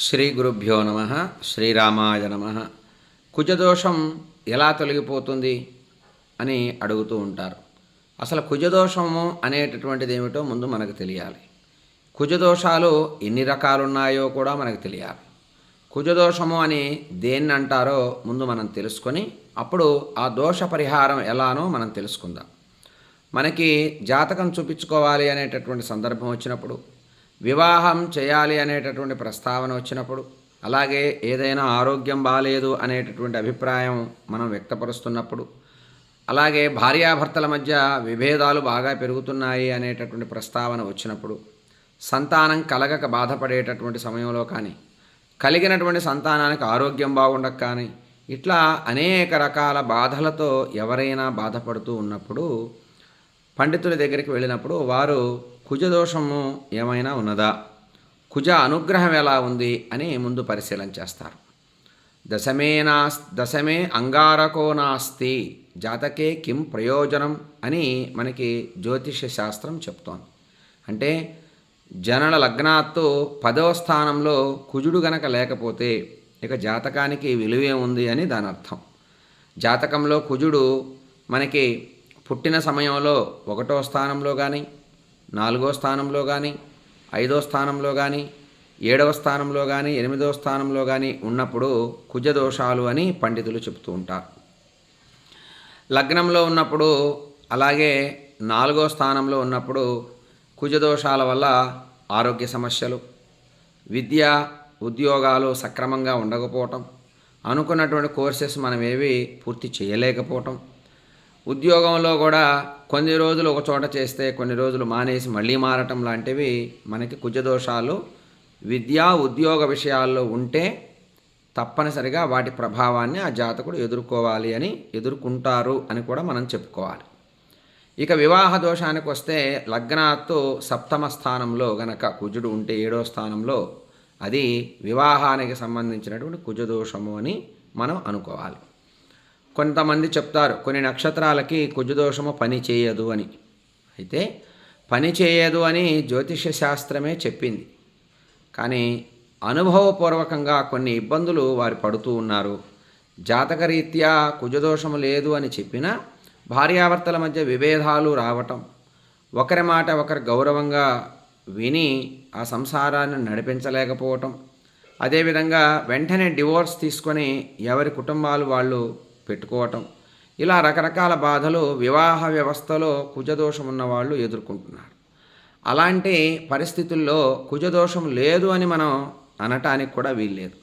శ్రీ గురుభ్యో నమ శ్రీరామాయ నమ. కుజదోషం ఎలా తొలగిపోతుంది అని అడుగుతూ ఉంటారు. అసలు కుజదోషము అనేటటువంటిది ఏమిటో ముందు మనకు తెలియాలి. కుజదోషాలు ఎన్ని రకాలు ఉన్నాయో కూడా మనకు తెలియాలి. కుజదోషము అని దేన్ని అంటారో ముందు మనం తెలుసుకొని అప్పుడు ఆ దోష పరిహారం ఎలానో మనం తెలుసుకుందాం. మనకి జాతకం చూపించుకోవాలి అనేటటువంటి సందర్భం వచ్చినప్పుడు వివాహం చేయాలి అనేటటువంటి ప్రస్తావన వచ్చినప్పుడు అలాగే ఏదైనా ఆరోగ్యం బాగాలేదు అనేటటువంటి అభిప్రాయం మనం వ్యక్తపరుస్తున్నప్పుడు అలాగే భార్యాభర్తల మధ్య విభేదాలు బాగా పెరుగుతున్నాయి అనేటటువంటి ప్రస్తావన వచ్చినప్పుడు సంతానం కలగక బాధపడేటటువంటి సమయంలో కానీ కలిగినటువంటి సంతానానికి ఆరోగ్యం బాగుండక కానీ ఇట్లా అనేక రకాల బాధలతో ఎవరైనా బాధపడుతూ ఉన్నప్పుడు పండితుల దగ్గరికి వెళ్ళినప్పుడు వారు కుజదోషము ఏమైనా ఉన్నదా? కుజ అనుగ్రహం ఎలా ఉంది అని ముందు పరిశీలన చేస్తారు. దశమే నాస్ దశమే అంగారకో నాస్తి జాతకే కిం ప్రయోజనం అని మనకి జ్యోతిష శాస్త్రం చెప్తోంది. అంటే జనన లగ్నాత్తు పదవ స్థానంలో కుజుడు గనక లేకపోతే ఇక జాతకానికి విలువే ఉంది అని దాని అర్థం. జాతకంలో కుజుడు మనకి పుట్టిన సమయంలో ఒకటో స్థానంలో కానీ నాలుగో స్థానంలో కానీ ఐదో స్థానంలో కానీ ఏడవ స్థానంలో కానీ ఎనిమిదో స్థానంలో కానీ ఉన్నప్పుడు కుజదోషాలు అని పండితులు చెబుతూ ఉంటారు. లగ్నంలో ఉన్నప్పుడు అలాగే నాలుగో స్థానంలో ఉన్నప్పుడు కుజదోషాల వల్ల ఆరోగ్య సమస్యలు విద్య ఉద్యోగాలు సక్రమంగా ఉండకపోవటం అనుకున్నటువంటి కోర్సెస్ మనం ఏవి పూర్తి చేయలేకపోవటం ఉద్యోగంలో కూడా కొన్ని రోజులు ఒక చోట చేస్తే కొన్ని రోజులు మానేసి మళ్ళీ మారటం లాంటివి మనకి కుజదోషాలు విద్యా ఉద్యోగ విషయాల్లో ఉంటే తప్పనిసరిగా వాటి ప్రభావాన్ని ఆ జాతకుడు ఎదుర్కోవాలి అని ఎదుర్కొంటారు అని కూడా మనం చెప్పుకోవాలి. ఇక వివాహ దోషానికి వస్తే లగ్నాత్తు సప్తమ స్థానంలో గనక కుజుడు ఉంటే ఏడో స్థానంలో అది వివాహానికి సంబంధించినటువంటి కుజదోషము అని మనం అనుకోవాలి. కొంతమంది చెప్తారు కొన్ని నక్షత్రాలకి కుజదోషము పని చేయదు అని. అయితే పని చేయదు అని జ్యోతిష శాస్త్రమే చెప్పింది. కానీ అనుభవపూర్వకంగా కొన్ని ఇబ్బందులు వారు పడుతూ ఉన్నారు. జాతకరీత్యా కుజదోషము లేదు అని చెప్పినా భార్యాభర్తల మధ్య విభేదాలు రావటం ఒకరి మాట ఒకరు గౌరవంగా విని ఆ సంసారాన్ని నడిపించలేకపోవటం అదేవిధంగా వెంటనే డివోర్స్ తీసుకొని ఎవరి కుటుంబాలు వాళ్ళు పెట్టుకోవటం. ఇలా రకరకాల బాధలు వివాహ వ్యవస్థలో కుజదోషం ఉన్న వాళ్ళు ఎదుర్కొంటున్నారు. అలాంటి పరిస్థితుల్లో కుజదోషం లేదు అని మనం అనటానికి కూడా వీల్లేదు.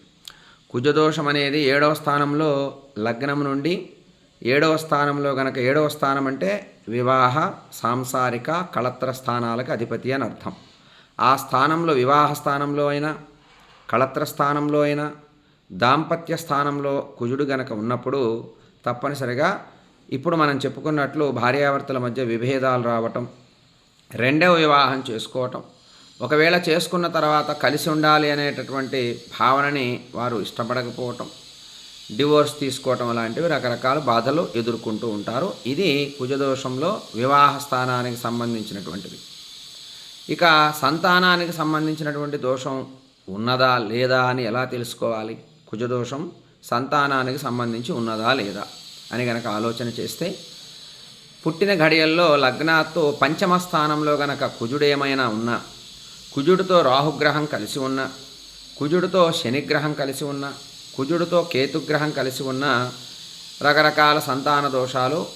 కుజదోషం అనేది ఏడవ స్థానంలో లగ్నం నుండి ఏడవ స్థానంలో గనక ఏడవ స్థానం అంటే వివాహ సాంసారిక కళత్ర స్థానాలకు అధిపతి అని అర్థం. ఆ స్థానంలో వివాహ స్థానంలో అయినా కళత్ర స్థానంలో అయినా దాంపత్య స్థానంలో కుజుడు గనక ఉన్నప్పుడు తప్పనిసరిగా ఇప్పుడు మనం చెప్పుకున్నట్లు భార్యాభర్తల మధ్య విభేదాలు రావటం రెండవ వివాహం చేసుకోవటం ఒకవేళ చేసుకున్న తర్వాత కలిసి ఉండాలి అనేటటువంటి భావనని వారు ఇష్టపడకపోవటం డివోర్స్ తీసుకోవటం లాంటివి రకరకాల బాధలు ఎదుర్కొంటూ ఉంటారు. ఇది కుజదోషంలో వివాహ స్థానానికి సంబంధించినటువంటిది. ఇక సంతానానికి సంబంధించినటువంటి దోషం ఉన్నదా లేదా అని ఎలా తెలుసుకోవాలి? కుజదోషం సంతానానికి సంబంధించి ఉన్నదా లేదా అని గనక ఆలోచన చేస్తే పుట్టిన ఘడియల్లో లగ్నాతో పంచమ స్థానంలో గనక కుజుడేమైనా ఉన్నా కుజుడితో రాహుగ్రహం కలిసి ఉన్న కుజుడితో శనిగ్రహం కలిసి ఉన్న కుజుడితో కేతుగ్రహం కలిసి ఉన్న రకరకాల సంతాన దోషాలు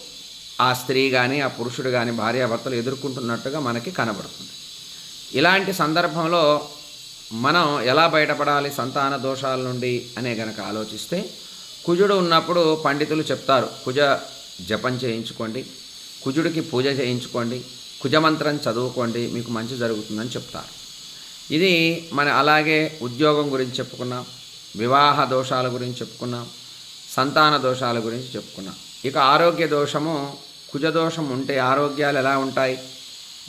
ఆ స్త్రీ కానీ ఆ పురుషుడు కానీ భార్యాభర్తలు ఎదుర్కొంటున్నట్టుగా మనకి కనబడుతుంది. ఇలాంటి సందర్భంలో మనం ఎలా బయటపడాలి సంతాన దోషాల నుండి అనే గనక ఆలోచిస్తే కుజుడు ఉన్నప్పుడు పండితులు చెప్తారు కుజ జపం చేయించుకోండి కుజుడికి పూజ చేయించుకోండి కుజమంత్రం చదువుకోండి మీకు మంచి జరుగుతుందని చెప్తారు. ఇది మన అలాగే ఉద్యోగం గురించి చెప్పుకున్నాం వివాహ దోషాల గురించి చెప్పుకున్నాం సంతాన దోషాల గురించి చెప్పుకున్నాం. ఇక ఆరోగ్య దోషము కుజదోషం ఉంటే ఆరోగ్యాలు ఎలా ఉంటాయి?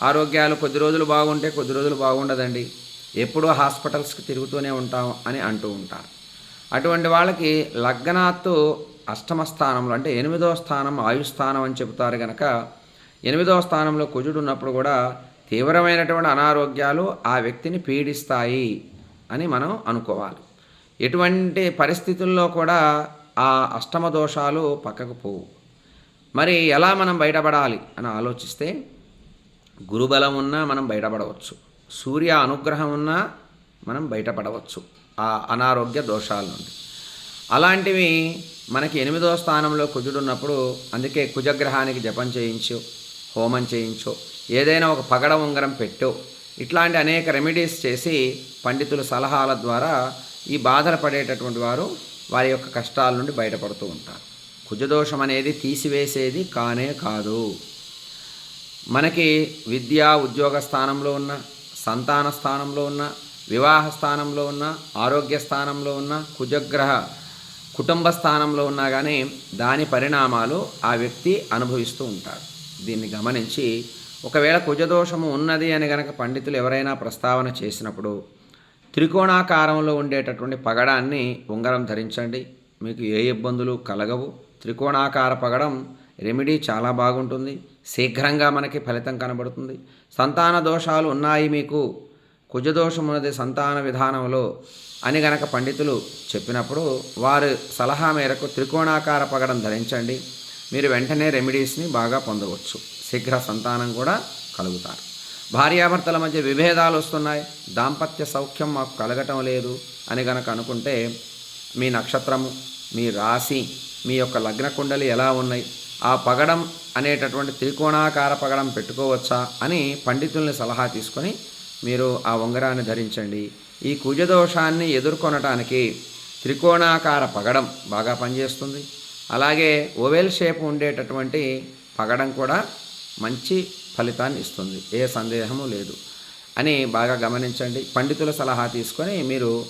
ఆరోగ్యాలు కొద్ది రోజులు బాగుంటే కొద్ది రోజులు బాగుండదండి. ఎప్పుడూ హాస్పిటల్స్కి తిరుగుతూనే ఉంటాం అని అంటూ ఉంటారు. అటువంటి వాళ్ళకి లగ్నాత్తు అష్టమ స్థానంలో అంటే ఎనిమిదో స్థానం ఆయుస్థానం అని చెబుతారు కనుక ఎనిమిదవ స్థానంలో కుజుడు ఉన్నప్పుడు కూడా తీవ్రమైనటువంటి అనారోగ్యాలు ఆ వ్యక్తిని పీడిస్తాయి అని మనం అనుకోవాలి. ఎటువంటి పరిస్థితుల్లో కూడా ఆ అష్టమ దోషాలు పక్కకు పోవు. మరి ఎలా మనం బయటపడాలి అని ఆలోచిస్తే గురుబలం ఉన్నా మనం బయటపడవచ్చు. సూర్య అనుగ్రహం ఉన్నా మనం బయటపడవచ్చు ఆ అనారోగ్య దోషాల నుండి. అలాంటివి మనకి ఎనిమిదో స్థానంలో కుజుడున్నప్పుడు అందుకే కుజగ్రహానికి జపం చేయించు హోమం చేయించు ఏదైనా ఒక పగడ ఉంగరం పెట్టు. ఇట్లాంటి అనేక రెమెడీస్ చేసి పండితుల సలహాల ద్వారా ఈ బాధలు పడేటటువంటి వారు వారి యొక్క కష్టాల నుండి బయటపడుతూ ఉంటారు. కుజదోషం అనేది తీసివేసేది కానే కాదు. మనకి విద్యా ఉద్యోగ స్థానంలో ఉన్న సంతాన స్థానంలో ఉన్న వివాహ స్థానంలో ఉన్న ఆరోగ్య స్థానంలో ఉన్న కుజగ్రహ కుటుంబ స్థానంలో ఉన్నా కానీ దాని పరిణామాలు ఆ వ్యక్తి అనుభవిస్తూ ఉంటాడు. దీన్ని గమనించి ఒకవేళ కుజదోషము ఉన్నది అని గనక పండితులు ఎవరైనా ప్రస్తావన చేసినప్పుడు త్రికోణాకారంలో ఉండేటటువంటి పగడాన్ని ఉంగరం ధరించండి. మీకు ఏ ఇబ్బందులు కలగవు. త్రికోణాకార పగడం రెమెడీ చాలా బాగుంటుంది. శీఘ్రంగా మనకి ఫలితం కనబడుతుంది. సంతాన దోషాలు ఉన్నాయి మీకు. కుజదోషం ఉన్నది సంతాన విధానంలో అని గనక పండితులు చెప్పినప్పుడు వారు సలహా మేరకు త్రికోణాకార పగడం ధరించండి. మీరు వెంటనే రెమెడీస్ని బాగా పొందవచ్చు. శీఘ్ర సంతానం కూడా కలుగుతారు. భార్యాభర్తల మధ్య విభేదాలు వస్తున్నాయి. దాంపత్య సౌఖ్యం మాకు కలగటం లేదు అని గనక అనుకుంటే మీ నక్షత్రము మీ రాశి మీ యొక్క లగ్న కుండలి ఎలా ఉన్నాయి? ఆ పగడం అనేటటువంటి త్రికోణాకార పగడం పెట్టుకోవచ్చా అని పండితుల్ని సలహా తీసుకొని మీరు ఆ ఉంగరాన్ని ధరించండి. ఈ కుజదోషాన్ని ఎదుర్కొనటానికి త్రికోణాకార పగడం బాగా పనిచేస్తుంది. అలాగే ఓవెల్ షేప్ ఉండేటటువంటి పగడం కూడా మంచి ఫలితాన్ని ఇస్తుంది. ఏ సందేహము లేదు అని బాగా గమనించండి. పండితుల సలహా తీసుకొని మీరు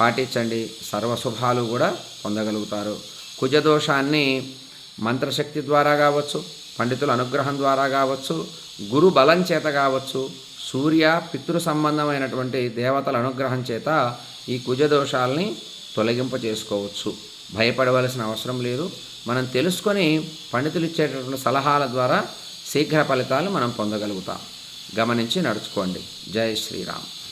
పాటించండి. సర్వశుభాలు కూడా పొందగలుగుతారు. కుజదోషాన్ని మంత్రశక్తి ద్వారా కావచ్చు పండితుల అనుగ్రహం ద్వారా కావచ్చు గురు బలం చేత కావచ్చు సూర్య పితృ సంబంధమైనటువంటి దేవతల అనుగ్రహం చేత ఈ కుజదోషాలని తొలగింప చేసుకోవచ్చు భయపడవలసిన అవసరం లేదు. మనం తెలుసుకొని పండితులు ఇచ్చేటటువంటి సలహాల ద్వారా శీఘ్ర ఫలితాలు మనం పొందగలుగుతాం. గమనించి నడుచుకోండి. జై శ్రీరామ్.